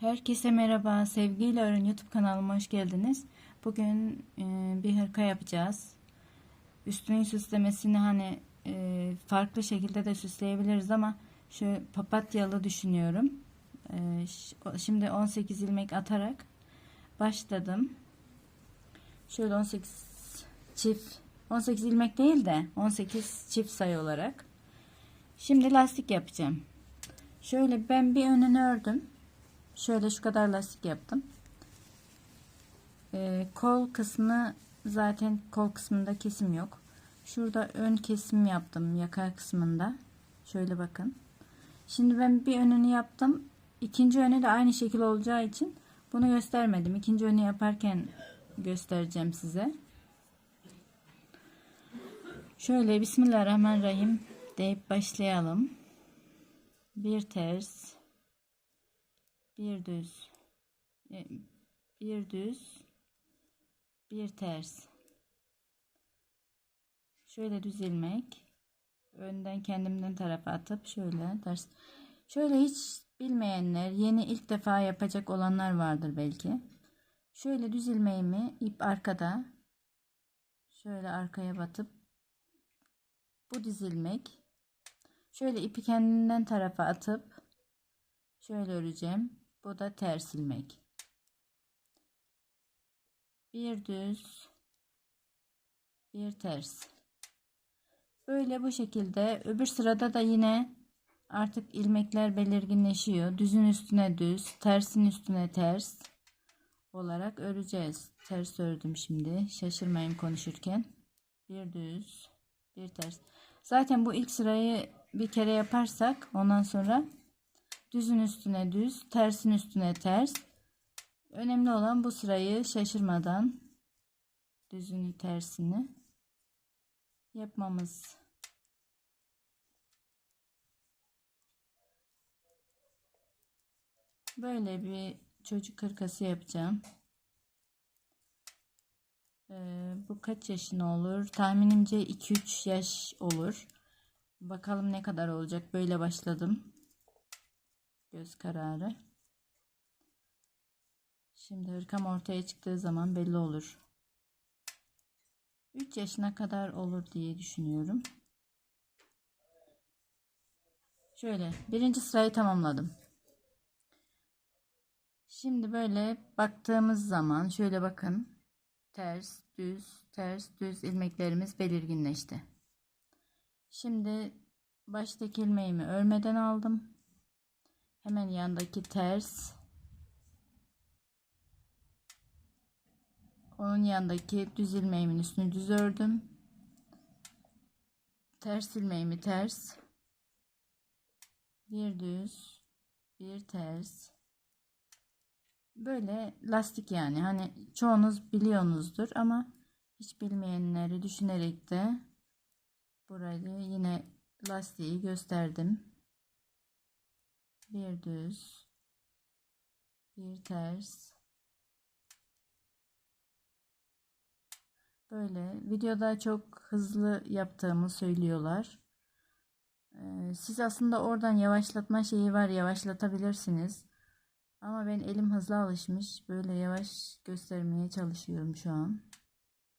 Herkese merhaba. Sevgiyle Öğren YouTube kanalıma hoş geldiniz. Bugün e, bir hırka yapacağız. Üstünün süslemesini hani e, farklı şekilde de süsleyebiliriz ama şu papatyalı düşünüyorum. E, şimdi 18 ilmek atarak başladım. Şöyle 18 çift 18 ilmek değil de 18 çift sayı olarak. Şimdi lastik yapacağım. Şöyle ben bir önünü ördüm. Şöyle şu kadar lastik yaptım. Ee, kol kısmı zaten kol kısmında kesim yok. Şurada ön kesim yaptım yaka kısmında. Şöyle bakın. Şimdi ben bir önünü yaptım. İkinci önü de aynı şekil olacağı için bunu göstermedim. İkinci önü yaparken göstereceğim size. Şöyle Bismillahirrahmanirrahim deyip başlayalım. Bir ters, bir düz, e, bir düz, bir ters. Şöyle düz ilmek, önden kendimden tarafa atıp şöyle ters. Şöyle hiç bilmeyenler, yeni ilk defa yapacak olanlar vardır belki. Şöyle düz ilmeğimi ip arkada, şöyle arkaya batıp bu düz ilmek Şöyle ipi kendinden tarafa atıp şöyle öreceğim. Bu da ters ilmek. Bir düz, bir ters. Böyle bu şekilde öbür sırada da yine artık ilmekler belirginleşiyor. Düzün üstüne düz, tersin üstüne ters olarak öreceğiz. Ters ördüm şimdi. Şaşırmayın konuşurken. Bir düz, bir ters. Zaten bu ilk sırayı bir kere yaparsak ondan sonra düzün üstüne düz, tersin üstüne ters. Önemli olan bu sırayı şaşırmadan düzünü tersini yapmamız. Böyle bir çocuk hırkası yapacağım. Ee, bu kaç yaşına olur? Tahminimce 2-3 yaş olur. Bakalım ne kadar olacak. Böyle başladım. Göz kararı. Şimdi hırkam ortaya çıktığı zaman belli olur. 3 yaşına kadar olur diye düşünüyorum. Şöyle birinci sırayı tamamladım. Şimdi böyle baktığımız zaman şöyle bakın. Ters, düz, ters, düz ilmeklerimiz belirginleşti. Şimdi baştaki ilmeğimi örmeden aldım. Hemen yandaki ters. Onun yanındaki düz ilmeğimin üstünü düz ördüm. Ters ilmeğimi ters. Bir düz, bir ters. Böyle lastik yani. Hani çoğunuz biliyorsunuzdur ama hiç bilmeyenleri düşünerek de burayı yine lastiği gösterdim. Bir düz, bir ters. Böyle videoda çok hızlı yaptığımı söylüyorlar. Ee, siz aslında oradan yavaşlatma şeyi var yavaşlatabilirsiniz. Ama ben elim hızlı alışmış. Böyle yavaş göstermeye çalışıyorum şu an.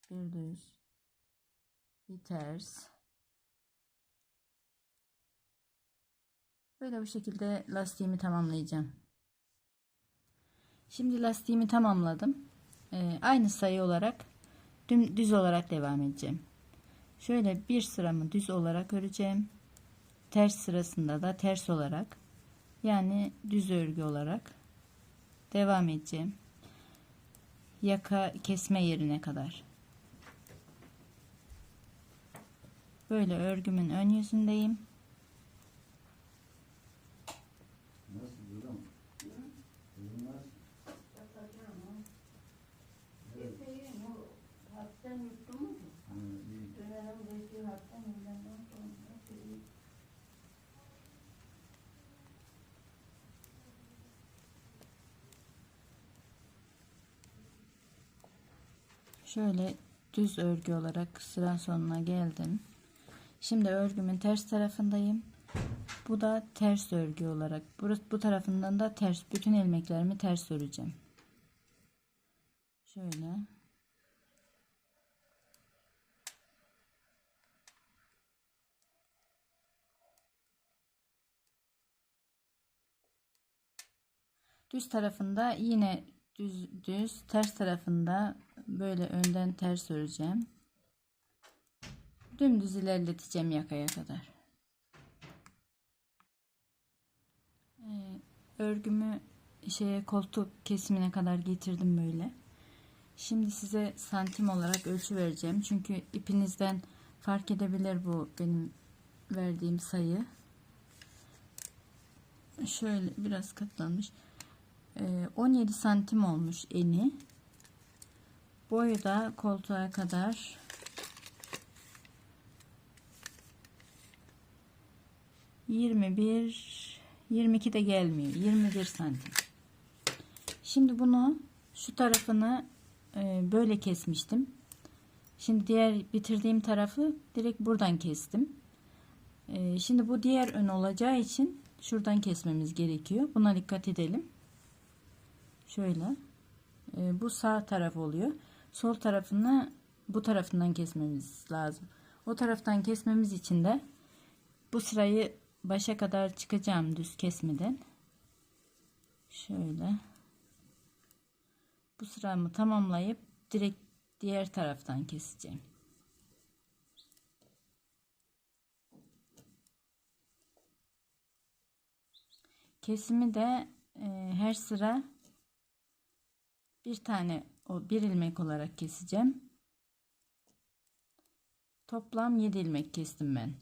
Bir düz. Bir ters. Böyle bu şekilde lastiğimi tamamlayacağım. Şimdi lastiğimi tamamladım. Ee, aynı sayı olarak düz olarak devam edeceğim. Şöyle bir sıramı düz olarak öreceğim. Ters sırasında da ters olarak yani düz örgü olarak devam edeceğim. Yaka kesme yerine kadar. Böyle örgümün ön yüzündeyim. Şöyle düz örgü olarak sıra sonuna geldim. Şimdi örgümün ters tarafındayım. Bu da ters örgü olarak. Burası bu tarafından da ters. Bütün ilmeklerimi ters öreceğim. Şöyle. Düz tarafında yine düz düz ters tarafında böyle önden ters öreceğim. Dümdüz ilerleteceğim yakaya kadar. Ee, örgümü şeye koltuk kesimine kadar getirdim böyle. Şimdi size santim olarak ölçü vereceğim. Çünkü ipinizden fark edebilir bu benim verdiğim sayı. Şöyle biraz katlanmış. 17 santim olmuş eni. Boyu da koltuğa kadar 21 22 de gelmiyor. 21 santim. Şimdi bunu şu tarafını e, böyle kesmiştim. Şimdi diğer bitirdiğim tarafı direkt buradan kestim. E, şimdi bu diğer ön olacağı için şuradan kesmemiz gerekiyor. Buna dikkat edelim. Şöyle. E, bu sağ taraf oluyor. Sol tarafını bu tarafından kesmemiz lazım. O taraftan kesmemiz için de bu sırayı başa kadar çıkacağım düz kesmeden. Şöyle. Bu sıramı tamamlayıp direkt diğer taraftan keseceğim. Kesimi de e, her sıra bir tane o bir ilmek olarak keseceğim. Toplam 7 ilmek kestim ben.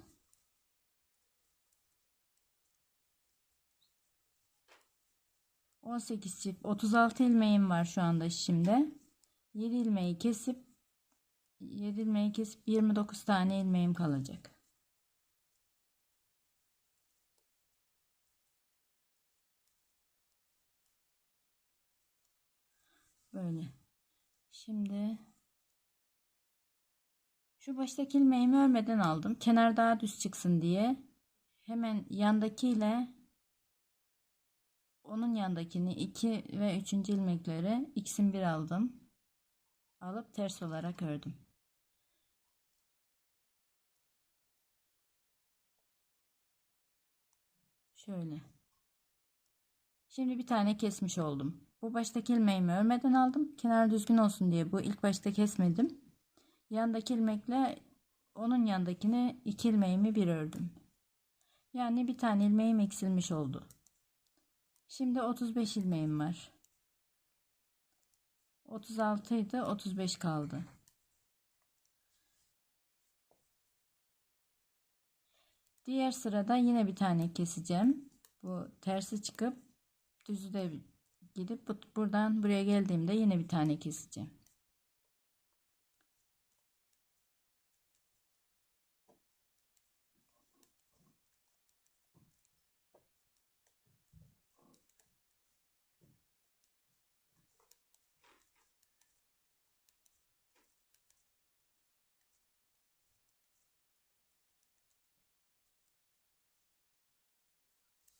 On sekiz çift otuz altı ilmeğim var şu anda şimdi. Yedi ilmeği kesip yedi ilmeği kesip yirmi dokuz tane ilmeğim kalacak. Böyle. Şimdi şu baştaki ilmeğimi örmeden aldım. Kenar daha düz çıksın diye. Hemen yandakiyle onun yandakini 2 ve 3. ilmekleri x'in bir aldım. Alıp ters olarak ördüm. Şöyle. Şimdi bir tane kesmiş oldum. Bu baştaki ilmeğimi örmeden aldım. Kenar düzgün olsun diye bu ilk başta kesmedim. Yandaki ilmekle onun yandakini iki ilmeğimi bir ördüm. Yani bir tane ilmeğim eksilmiş oldu. Şimdi 35 ilmeğim var. 36 idi 35 kaldı. Diğer sırada yine bir tane keseceğim. Bu tersi çıkıp düzü de gidip buradan buraya geldiğimde yine bir tane keseceğim.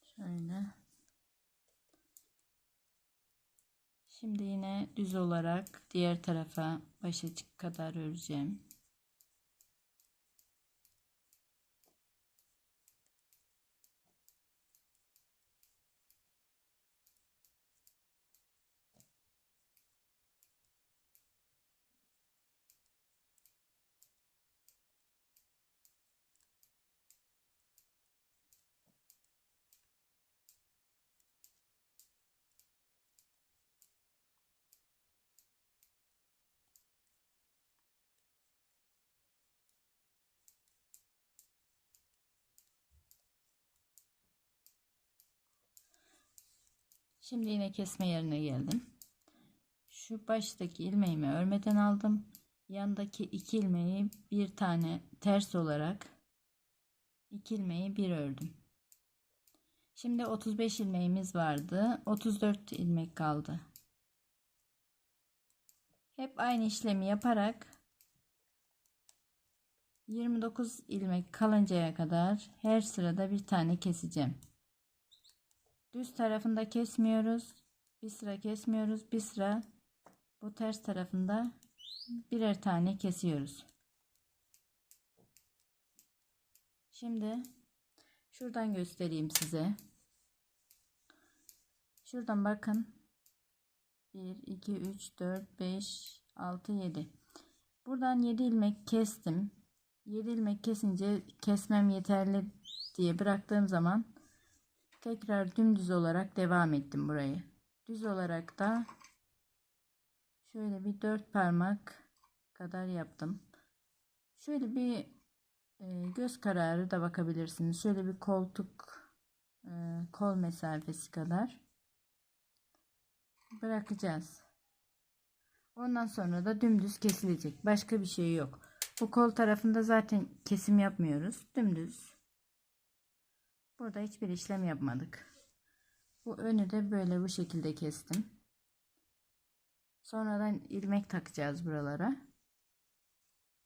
Şöyle. Şimdi yine düz olarak diğer tarafa başa kadar öreceğim. Şimdi yine kesme yerine geldim. Şu baştaki ilmeğimi örmeden aldım. Yandaki iki ilmeği bir tane ters olarak iki ilmeği bir ördüm. Şimdi 35 ilmeğimiz vardı. 34 ilmek kaldı. Hep aynı işlemi yaparak 29 ilmek kalıncaya kadar her sırada bir tane keseceğim. Düz tarafında kesmiyoruz. Bir sıra kesmiyoruz. Bir sıra bu ters tarafında birer tane kesiyoruz. Şimdi şuradan göstereyim size. Şuradan bakın. 1 2 3 4 5 6 7. Buradan 7 ilmek kestim. 7 ilmek kesince kesmem yeterli diye bıraktığım zaman tekrar dümdüz olarak devam ettim burayı. Düz olarak da şöyle bir 4 parmak kadar yaptım. Şöyle bir e, göz kararı da bakabilirsiniz. Şöyle bir koltuk e, kol mesafesi kadar bırakacağız. Ondan sonra da dümdüz kesilecek. Başka bir şey yok. Bu kol tarafında zaten kesim yapmıyoruz. Dümdüz. Burada hiçbir işlem yapmadık. Bu önü de böyle bu şekilde kestim. Sonradan ilmek takacağız buralara.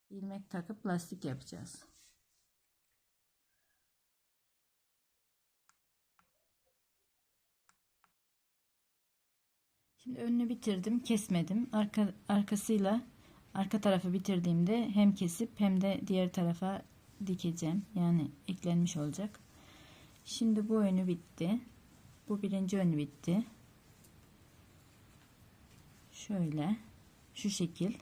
İlmek takıp lastik yapacağız. Şimdi önünü bitirdim, kesmedim. Arka, arkasıyla arka tarafı bitirdiğimde hem kesip hem de diğer tarafa dikeceğim. Yani eklenmiş olacak. Şimdi bu önü bitti. Bu birinci önü bitti. Şöyle şu şekil.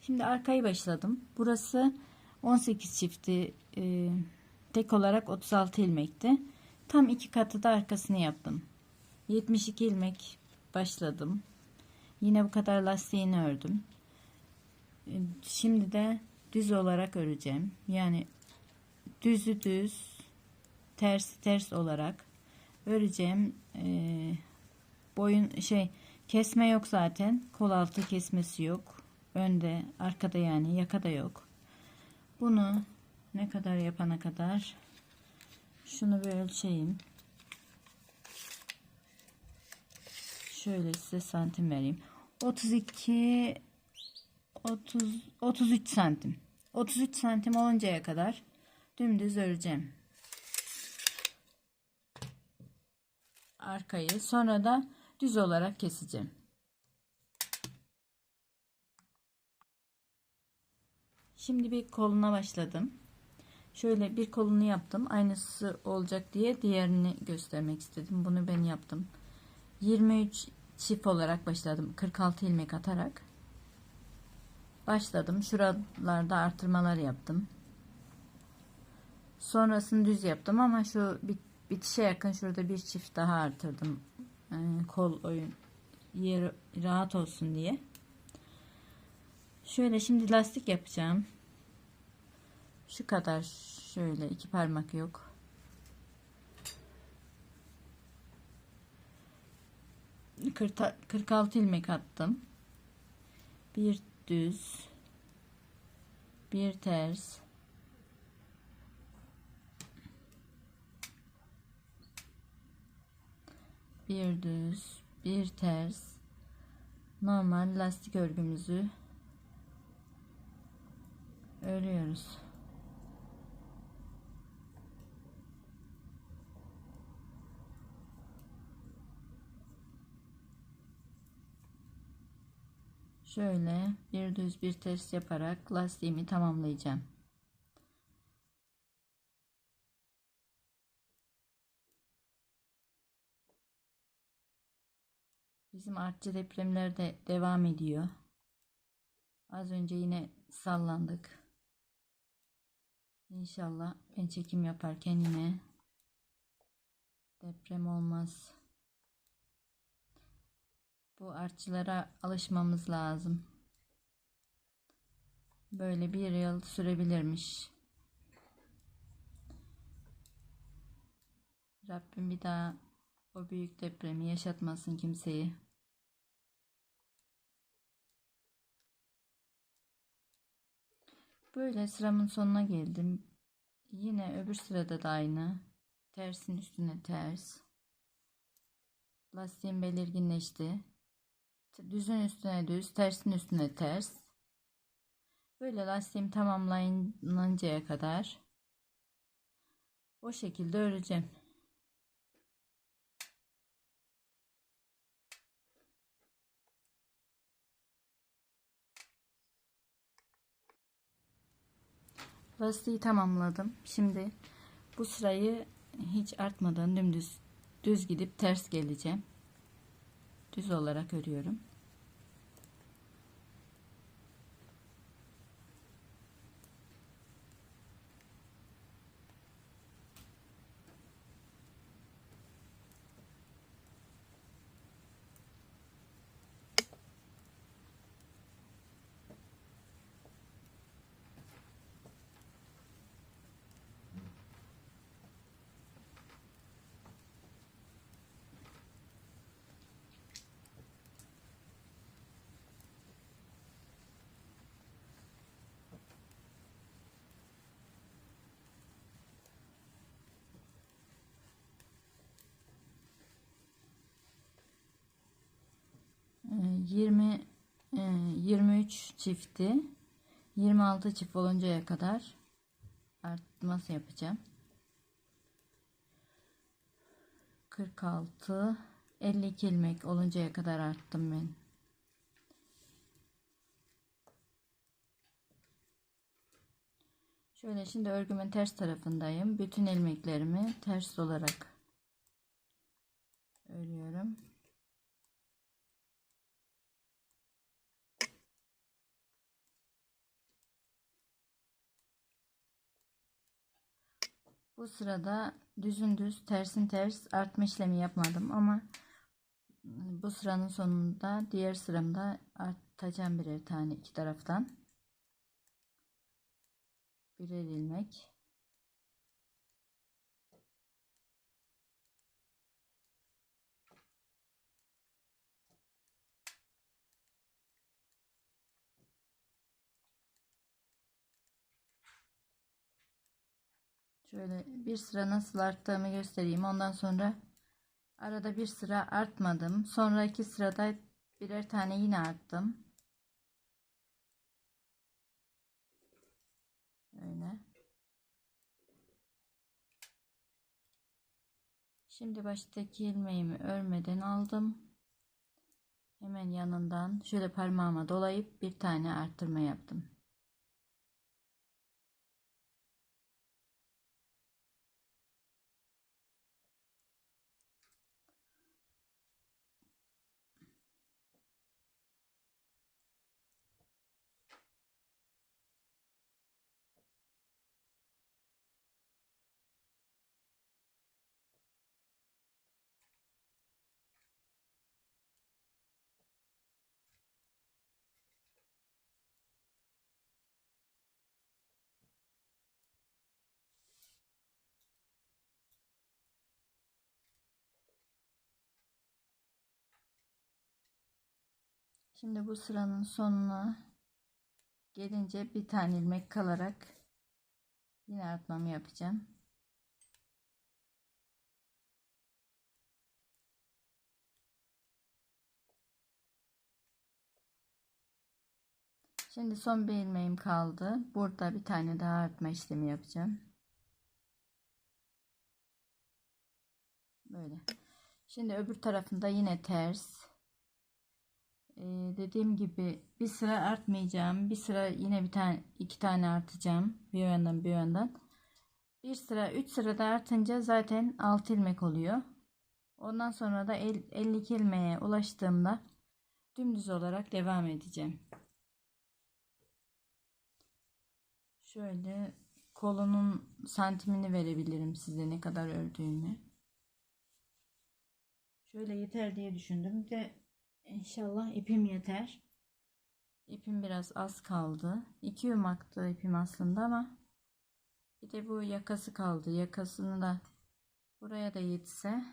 Şimdi arkayı başladım. Burası 18 çifti e, tek olarak 36 ilmekti. Tam iki katı da arkasını yaptım. 72 ilmek başladım. Yine bu kadar lastiğini ördüm. E, şimdi de düz olarak öreceğim. Yani düzü düz, ters ters olarak öreceğim. Ee, boyun şey kesme yok zaten. Kol altı kesmesi yok. Önde, arkada yani yakada yok. Bunu ne kadar yapana kadar şunu bir ölçeyim. Şöyle size santim vereyim. 32 30 33 santim. 33 santim oluncaya kadar dümdüz öreceğim. Arkayı sonra da düz olarak keseceğim. Şimdi bir koluna başladım. Şöyle bir kolunu yaptım. Aynısı olacak diye diğerini göstermek istedim. Bunu ben yaptım. 23 çift olarak başladım. 46 ilmek atarak. Başladım. Şuralarda artırmalar yaptım. Sonrasını düz yaptım ama şu bit bitişe yakın şurada bir çift daha artırdım. Yani kol oyun yer rahat olsun diye. Şöyle şimdi lastik yapacağım. Şu kadar şöyle iki parmak yok. Kırta, 46 ilmek attım. Bir düz. Bir ters. Bir düz. Bir ters. Normal lastik örgümüzü örüyoruz. Şöyle bir düz bir ters yaparak lastiğimi tamamlayacağım. Bizim artçı depremler de devam ediyor. Az önce yine sallandık. İnşallah ben çekim yaparken yine deprem olmaz. Bu artçılara alışmamız lazım. Böyle bir yıl sürebilirmiş. Rabbim bir daha o büyük depremi yaşatmasın kimseyi. Böyle sıramın sonuna geldim. Yine öbür sırada da aynı. Tersin üstüne ters. Lastiğim belirginleşti. Düzün üstüne düz, tersin üstüne ters. Böyle lastiğim tamamlanıncaya kadar o şekilde öreceğim. Lastiği tamamladım. Şimdi bu sırayı hiç artmadan dümdüz düz gidip ters geleceğim. Düz olarak örüyorum. Ee, 20 e, 23 çifti 26 çift oluncaya kadar artması yapacağım. 46 52 ilmek oluncaya kadar arttım ben. Şöyle şimdi örgümün ters tarafındayım. Bütün ilmeklerimi ters olarak örüyorum. Bu sırada düzün düz tersin ters artma işlemi yapmadım ama bu sıranın sonunda diğer sıramda artacağım birer tane iki taraftan. Birer ilmek. Şöyle bir sıra nasıl arttığımı göstereyim. Ondan sonra arada bir sıra artmadım. Sonraki sırada birer tane yine arttım. Öyle. Şimdi baştaki ilmeğimi örmeden aldım. Hemen yanından şöyle parmağıma dolayıp bir tane arttırma yaptım. Şimdi bu sıranın sonuna gelince bir tane ilmek kalarak yine artmamı yapacağım. Şimdi son bir ilmeğim kaldı. Burada bir tane daha artma işlemi yapacağım. Böyle. Şimdi öbür tarafında yine ters ee, dediğim gibi bir sıra artmayacağım. Bir sıra yine bir tane iki tane artacağım. Bir yandan bir yandan. Bir sıra 3 sırada artınca zaten 6 ilmek oluyor. Ondan sonra da 52 ilmeğe ulaştığımda dümdüz olarak devam edeceğim. Şöyle kolunun santimini verebilirim size ne kadar ördüğümü. Şöyle yeter diye düşündüm. Bir de İnşallah ipim yeter. İpim biraz az kaldı. İki yumaktı ipim aslında ama bir de bu yakası kaldı. Yakasını da buraya da yetse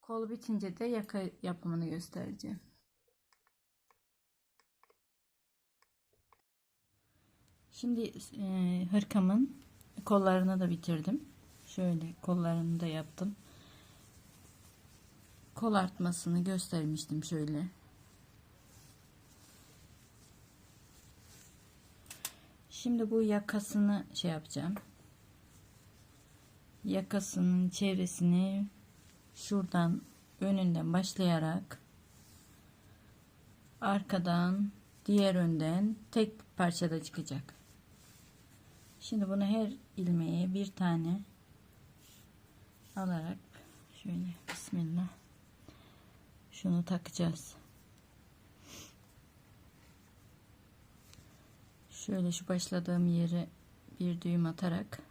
kol bitince de yaka yapımını göstereceğim. Şimdi e, hırkamın kollarını da bitirdim. Şöyle kollarını da yaptım kol artmasını göstermiştim şöyle. Şimdi bu yakasını şey yapacağım. Yakasının çevresini şuradan önünden başlayarak arkadan diğer önden tek parçada çıkacak. Şimdi bunu her ilmeğe bir tane alarak şöyle bismillah şunu takacağız. Şöyle şu başladığım yere bir düğüm atarak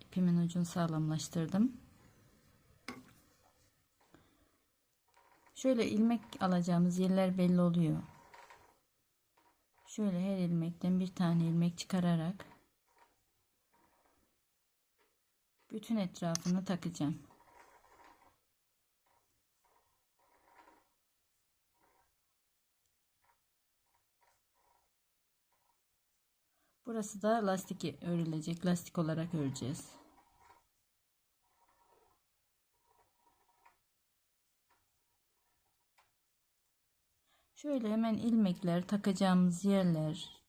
ipimin ucunu sağlamlaştırdım. Şöyle ilmek alacağımız yerler belli oluyor. Şöyle her ilmekten bir tane ilmek çıkararak bütün etrafını takacağım. Burası da lastik örülecek. Lastik olarak öreceğiz. Şöyle hemen ilmekler takacağımız yerler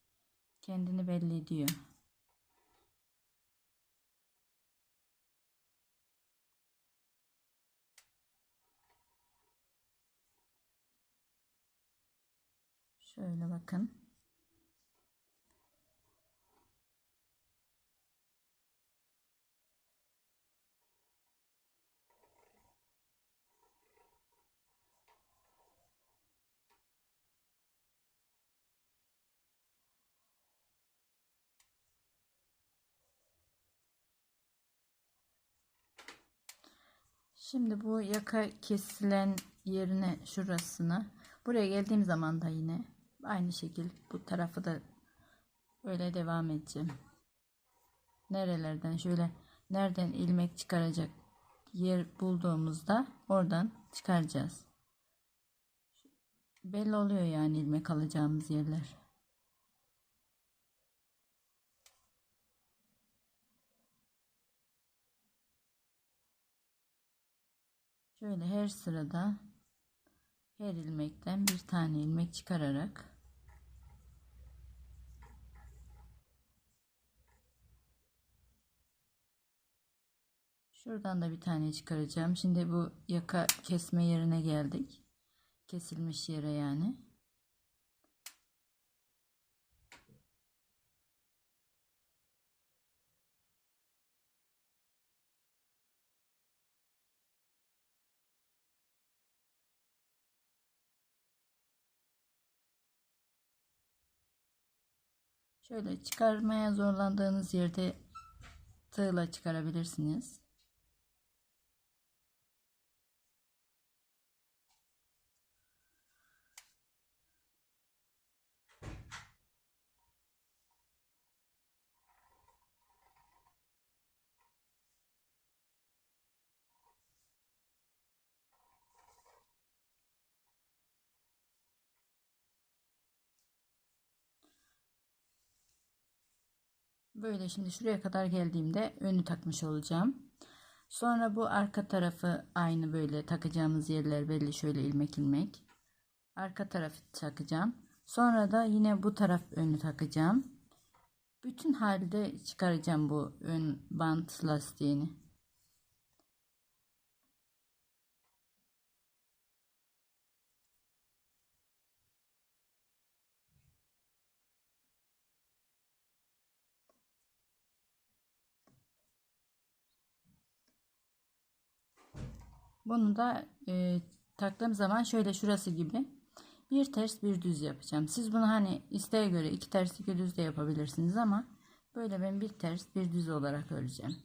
kendini belli ediyor. Şöyle bakın. Şimdi bu yaka kesilen yerine şurasına buraya geldiğim zaman da yine aynı şekil bu tarafı da öyle devam edeceğim. Nerelerden şöyle nereden ilmek çıkaracak yer bulduğumuzda oradan çıkaracağız. Belli oluyor yani ilmek alacağımız yerler. Şöyle her sırada her ilmekten bir tane ilmek çıkararak Şuradan da bir tane çıkaracağım. Şimdi bu yaka kesme yerine geldik. Kesilmiş yere yani. Şöyle çıkarmaya zorlandığınız yerde tığla çıkarabilirsiniz. Böyle şimdi şuraya kadar geldiğimde önü takmış olacağım. Sonra bu arka tarafı aynı böyle takacağımız yerler belli şöyle ilmek ilmek. Arka tarafı takacağım. Sonra da yine bu taraf önü takacağım. Bütün halde çıkaracağım bu ön bant lastiğini. Bunu da e, taktığım zaman şöyle şurası gibi bir ters bir düz yapacağım. Siz bunu hani isteğe göre iki ters iki düz de yapabilirsiniz ama böyle ben bir ters bir düz olarak öreceğim.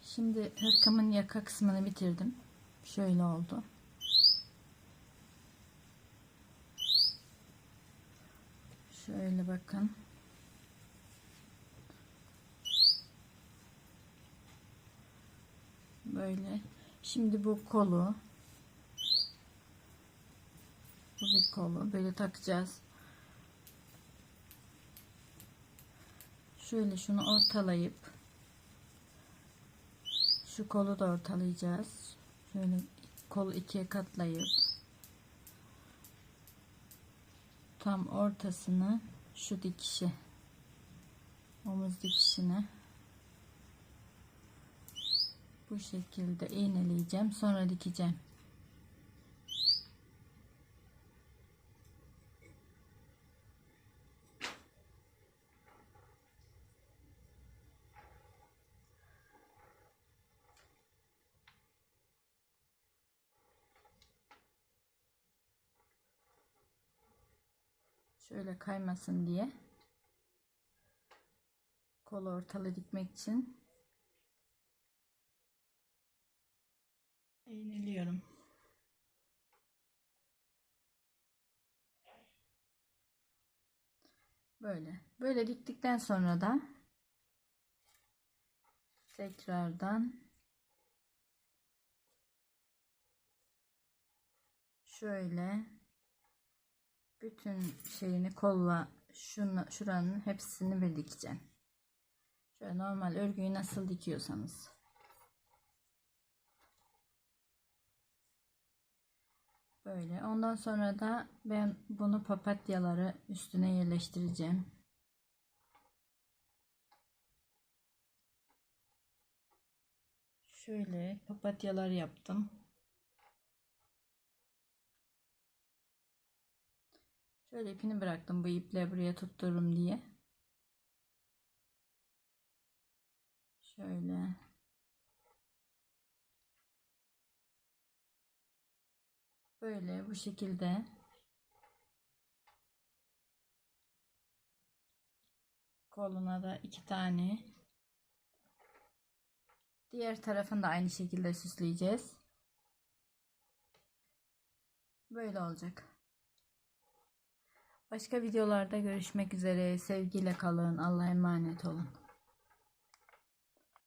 Şimdi hırkamın yaka kısmını bitirdim. Şöyle oldu. Şöyle bakın. Böyle. Şimdi bu kolu bu bir kolu böyle takacağız. Şöyle şunu ortalayıp şu kolu da ortalayacağız. Şöyle kol ikiye katlayıp tam ortasını şu dikişi omuz dikişine bu şekilde iğneleyeceğim sonra dikeceğim. Şöyle kaymasın diye. Kolu ortalı dikmek için iğneliyorum. Böyle. Böyle diktikten sonra da tekrardan şöyle bütün şeyini kolla şunu şuranın hepsini bir dikeceğim. Şöyle normal örgüyü nasıl dikiyorsanız. Böyle. Ondan sonra da ben bunu papatyaları üstüne yerleştireceğim. Şöyle papatyalar yaptım. Şöyle ipini bıraktım bu iple buraya tuttururum diye. Şöyle. Böyle bu şekilde. Koluna da iki tane. Diğer tarafını da aynı şekilde süsleyeceğiz. Böyle olacak. Başka videolarda görüşmek üzere. Sevgiyle kalın. Allah'a emanet olun.